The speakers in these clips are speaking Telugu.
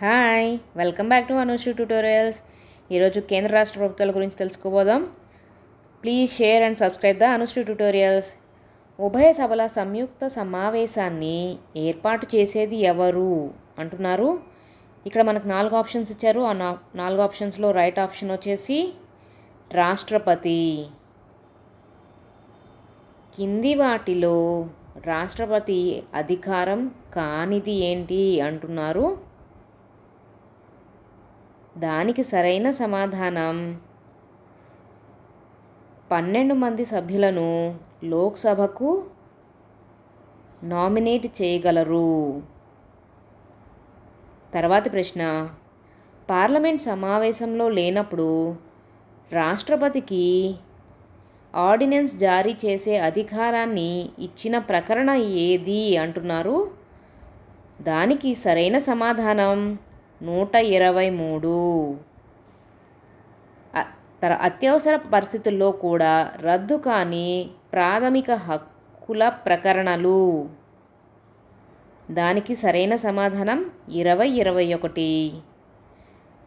Hi welcome back to Anushree tutorials. ఈరోజు కేంద్ర రాష్ట్ర ప్రభుత్వాల గురించి తెలుసుకోబోదాం. Please share and subscribe the Anushree tutorials. ఉభయ సభల సంయుక్త సమావేశాన్ని ఏర్పాటు చేసేది ఎవరు అంటున్నారు. ఇక్కడ మనకు నాలుగు ఆప్షన్స్ ఇచ్చారు. ఆ నాలుగు ఆప్షన్స్లో రైట్ ఆప్షన్ వచ్చేసి రాష్ట్రపతి. కింది వాటిలో రాష్ట్రపతి అధికారం కానిది ఏంటి అంటున్నారు. దానికి సరైన సమాధానం. పన్నెండు మంది సభ్యులను లోక్సభకు నామినేట్ చేయగలరు. తర్వాతి ప్రశ్న పార్లమెంట్ సమావేశంలో లేనప్పుడు రాష్ట్రపతికి ఆర్డినెన్స్ జారీ చేసే అధికారాన్ని ఇచ్చిన ప్రకరణ ఏది అంటున్నారు? దానికి సరైన సమాధానం. నూట ఇరవై మూడు. తర- అత్యవసర పరిస్థితుల్లో కూడా రద్దు కాని ప్రాథమిక హక్కుల ప్రకరణలు. దానికి సరైన సమాధానం ఇరవై ఇరవై ఒకటి.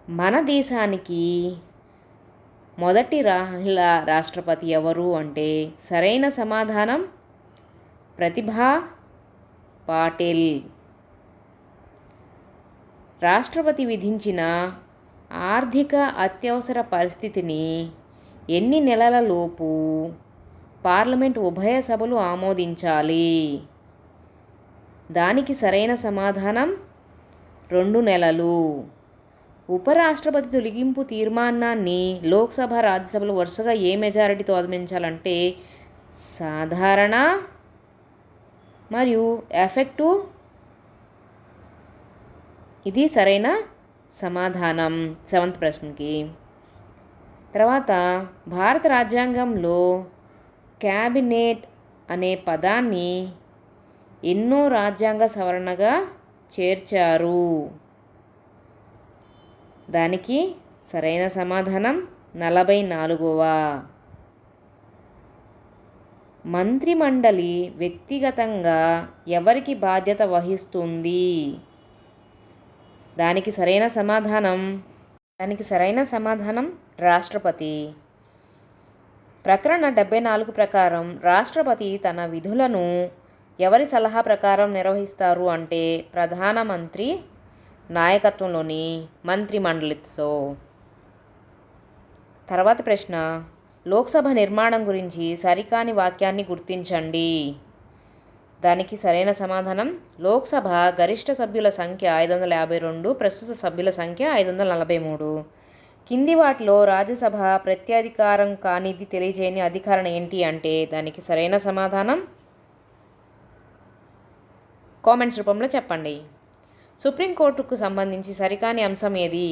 మన దేశానికి మొదటి రాహుల రాష్ట్రపతి ఎవరు అంటే సరైన సమాధానం ప్రతిభా పాటిల్. రాష్ట్రపతి విధించిన ఆర్థిక అత్యవసర పరిస్థితిని ఎన్ని నెలల లోపు పార్లమెంట్ ఉభయ సభలు ఆమోదించాలి? దానికి సరైన సమాధానం రెండు నెలలు. ఉపరాష్ట్రపతి తొలగింపు తీర్మానాన్ని లోక్సభ రాజ్యసభలు వరుసగా ఏ మెజారిటీతో ఆదమించాలంటే సాధారణ మరియు ఎఫెక్టివ్ ఇది సరైన సమాధానం. సెవెంత్ ప్రశ్నకి. తర్వాత భారత రాజ్యాంగంలో క్యాబినెట్ అనే పదాన్ని ఎన్నో రాజ్యాంగ సవరణగా చేర్చారు. దానికి సరైన సమాధానం నలభై నాలుగవ మంత్రిమండలి వ్యక్తిగతంగా ఎవరికి బాధ్యత వహిస్తుంది? దానికి సరైన సమాధానం దానికి సరైన సమాధానం రాష్ట్రపతి. ప్రకరణ డెబ్బై నాలుగు ప్రకారం రాష్ట్రపతి తన విధులను ఎవరి సలహా ప్రకారం నిర్వహిస్తారు అంటే ప్రధానమంత్రి నాయకత్వంలోని మంత్రిమండలితో. తర్వాత ప్రశ్న లోక్సభ నిర్మాణం గురించి సరికాని వాక్యాన్ని గుర్తించండి. దానికి సరైన సమాధానం లోక్సభ గరిష్ట సభ్యుల సంఖ్య ఐదు వందల యాభై రెండు ప్రస్తుత సభ్యుల సంఖ్య ఐదు వందల నలభై మూడు. కింది వాటిలో రాజ్యసభ ప్రత్యధికారం కానిది తెలియజేయని అధికారం ఏంటి అంటే దానికి సరైన సమాధానం? కామెంట్స్ రూపంలో చెప్పండి. సుప్రీంకోర్టుకు సంబంధించి సరికాని అంశం ఏది?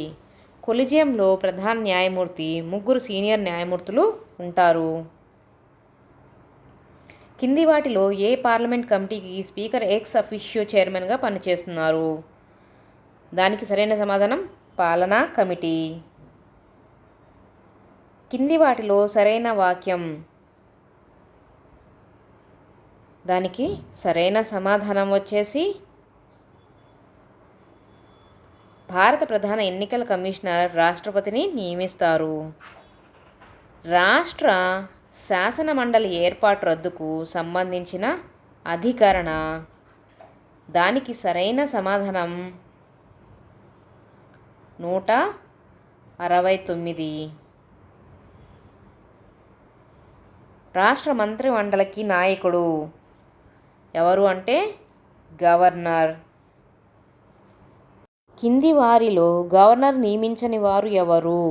కొలిజియంలో ప్రధాన న్యాయమూర్తి ముగ్గురు సీనియర్ న్యాయమూర్తులు ఉంటారు. కింది వాటిలో ఏ పార్లమెంట్ కమిటీకి స్పీకర్ ఎక్స్ అఫిషియో చైర్మన్గా పనిచేస్తున్నారు? దానికి సరైన సమాధానం పాలనా కమిటీ. కింది వాటిలో సరైన వాక్యం. దానికి సరైన సమాధానం వచ్చేసి భారత ప్రధాన ఎన్నికల కమిషనర్ రాష్ట్రపతిని నియమిస్తారు. రాష్ట్ర శాసన మండలి ఏర్పాటు రద్దుకు సంబంధించిన అధికరణ. దానికి సరైన సమాధానం నూట అరవై తొమ్మిది రాష్ట్ర మంత్రి మండలికి నాయకుడు ఎవరు అంటే గవర్నర్. కింది వారిలో గవర్నర్ నియమించని వారు ఎవరు?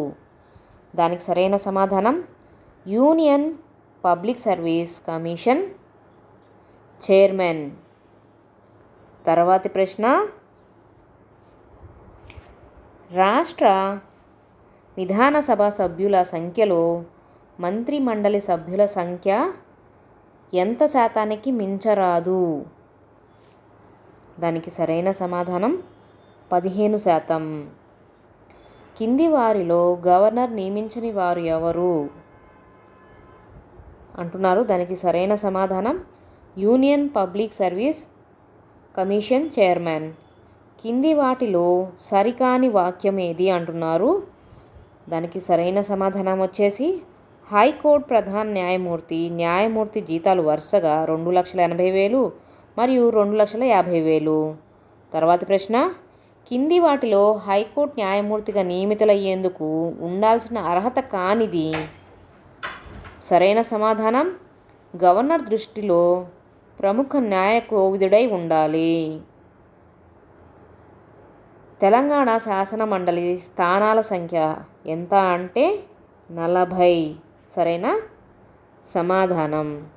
దానికి సరైన సమాధానం union public service commission chairman. తర్వాతి ప్రశ్న. రాష్ట్ర విధానసభ సభ్యుల సంఖ్యలో మంత్రిమండలి సభ్యుల సంఖ్య ఎంత శాతానికి మించరాదు? దానికి సరైన సమాధానం పదిహేను శాతం. కింది వారిలో గవర్నర్ నియమించని వారు ఎవరు? అంటున్నారు. దానికి సరైన సమాధానం union public service commission chairman. కింది వాటిలో సరికాని వాక్యం ఏది అంటున్నారు? దానికి సరైన సమాధానం వచ్చేసి హైకోర్టు ప్రధాన న్యాయమూర్తి న్యాయమూర్తి జీతాలు వరుసగా రెండు లక్షల ఎనభై వేలు మరియు రెండు లక్షల యాభై వేలు. తర్వాతి ప్రశ్న కింది వాటిలో హైకోర్టు న్యాయమూర్తిగా నియమితులయ్యేందుకు ఉండాల్సిన అర్హత కానిది? సరైన సమాధానం? గవర్నర్ దృష్టిలో ప్రముఖ న్యాయ కోవిదుడై ఉండాలి. తెలంగాణ శాసన మండలి స్థానాల సంఖ్య ఎంత అంటే నలభై. సరైన సమాధానం?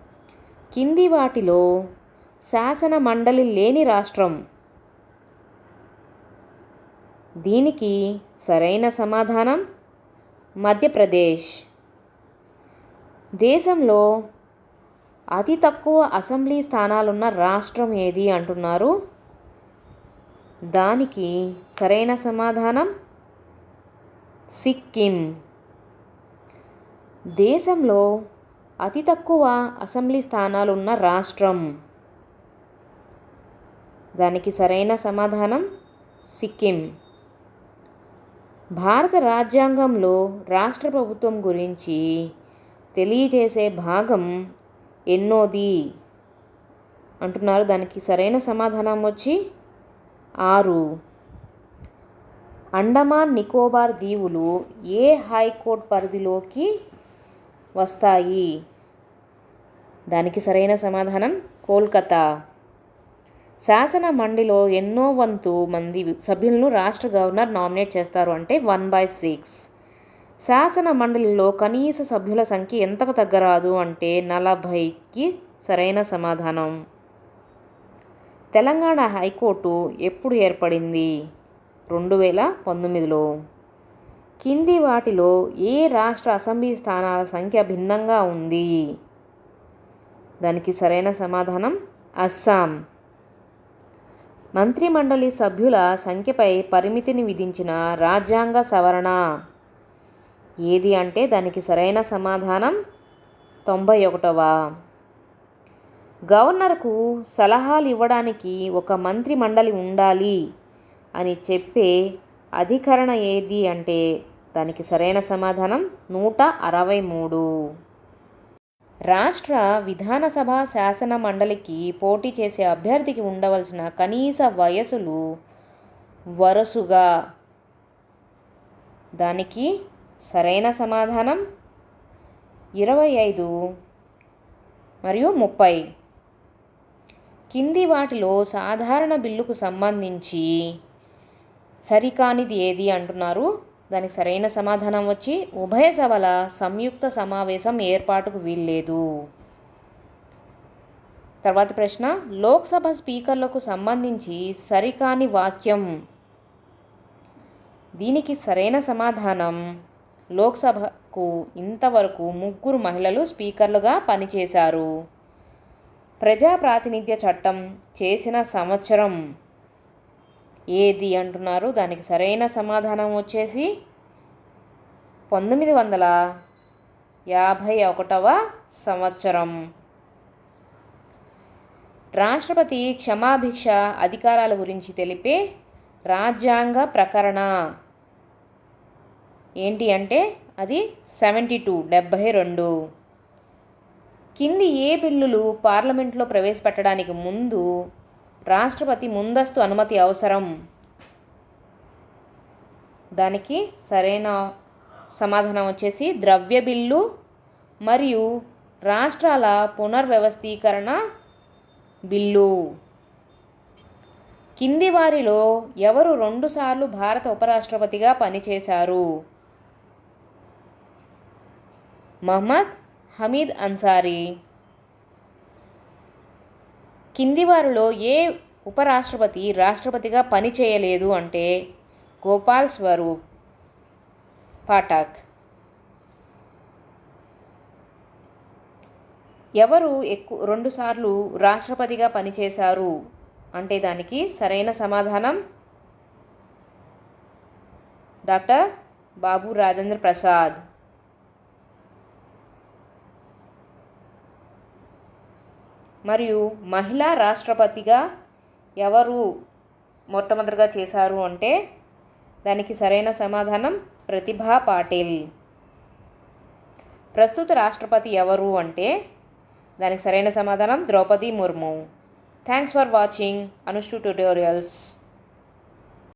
కింది వాటిలో శాసన మండలి లేని రాష్ట్రం. దీనికి సరైన సమాధానం? మధ్యప్రదేశ్. దేశంలో అతి తక్కువ అసెంబ్లీ స్థానాలున్న రాష్ట్రం ఏది అంటున్నారు? దానికి సరైన సమాధానం? సిక్కిం. దేశంలో అతి తక్కువ అసెంబ్లీ స్థానాలున్న రాష్ట్రం. దానికి సరైన సమాధానం? సిక్కిం. భారత రాజ్యాంగంలో రాష్ట్ర ప్రభుత్వం గురించి తెలియజేసే భాగం ఎన్నోది? అంటున్నారు. దానికి సరైన సమాధానం వచ్చి ఆరు. అండమాన్ నికోబార్ దీవులు ఏ హైకోర్టు పరిధిలోకి వస్తాయి? దానికి సరైన సమాధానం కోల్కతా. శాసన మండలిలో ఎన్నో వంతు మంది సభ్యులను రాష్ట్ర గవర్నర్ నామినేట్ చేస్తారు. అంటే వన్ బై సిక్స్. శాసన మండలిలో కనీస సభ్యుల సంఖ్య ఎంతకు తగ్గరాదు అంటే నలభైకి సరైన సమాధానం. తెలంగాణ హైకోర్టు ఎప్పుడు ఏర్పడింది? రెండు వేల పంతొమ్మిదిలో. కింది వాటిలో ఏ రాష్ట్ర అసెంబ్లీ స్థానాల సంఖ్య భిన్నంగా ఉంది? దానికి సరైన సమాధానం అస్సాం. మంత్రిమండలి సభ్యుల సంఖ్యపై పరిమితిని విధించిన రాజ్యాంగ సవరణ ఏది అంటే దానికి సరైన సమాధానం తొంభై ఒకటవ గవర్నర్కు సలహాలు ఇవ్వడానికి ఒక మంత్రి మండలి ఉండాలి అని చెప్పే అధికరణ ఏది అంటే దానికి సరైన సమాధానం నూట అరవై మూడు రాష్ట్ర విధానసభ శాసన మండలికి పోటీ చేసే అభ్యర్థికి ఉండవలసిన కనీస వయసులు వరుసగా దానికి సరైన సమాధానం? ఇరవై ఐదు మరియు ముప్పై. కింది వాటిలో సాధారణ బిల్లుకు సంబంధించి సరికానిది ఏది అంటున్నారు? దానికి సరైన సమాధానం వచ్చి ఉభయ సభల సంయుక్త సమావేశం ఏర్పాటుకు వీల్లేదు. తర్వాత ప్రశ్న లోక్సభ స్పీకర్లకు సంబంధించి సరికాని వాక్యం. దీనికి సరైన సమాధానం? లోక్సభకు ఇంతవరకు ముగ్గురు మహిళలు స్పీకర్లుగా పనిచేశారు. ప్రజా ప్రాతినిధ్య చట్టం చేసిన సంవత్సరం ఏది అంటున్నారు? దానికి సరైన సమాధానం వచ్చేసి పంతొమ్మిది వందల యాభై ఒకటవ సంవత్సరం. రాష్ట్రపతి క్షమాభిక్ష అధికారాల గురించి తెలిపే రాజ్యాంగ ప్రకరణ. ఏంటి అంటే అది సెవెంటీ టూ డెబ్భై రెండు. కింది ఏ బిల్లులు పార్లమెంట్లో ప్రవేశపెట్టడానికి ముందు రాష్ట్రపతి ముందస్తు అనుమతి అవసరం? దానికి సరైన సమాధానం వచ్చేసి ద్రవ్య బిల్లు మరియు రాష్ట్రాల పునర్వ్యవస్థీకరణ బిల్లు. కింది వారిలో ఎవరు రెండుసార్లు భారత ఉపరాష్ట్రపతిగా పనిచేశారు? మహమ్మద్ హమీద్ అన్సారీ. కింది వారిలో ఏ ఉపరాష్ట్రపతి రాష్ట్రపతిగా పనిచేయలేదు అంటే గోపాల్ స్వరూప్. పాఠక్. ఎవరు ఎక్కువ రెండుసార్లు రాష్ట్రపతిగా పనిచేశారు అంటే దానికి సరైన సమాధానం? డాక్టర్ బాబు రాజేంద్ర ప్రసాద్. మరియు మహిళా రాష్ట్రపతిగా ఎవరు మొట్టమొదటిగా చేశారు అంటే దానికి సరైన సమాధానం ప్రతిభా పాటిల్. ప్రస్తుత రాష్ట్రపతి ఎవరు అంటే దానికి సరైన సమాధానం Draupadi Murmu. Thanks for watching Anushree tutorials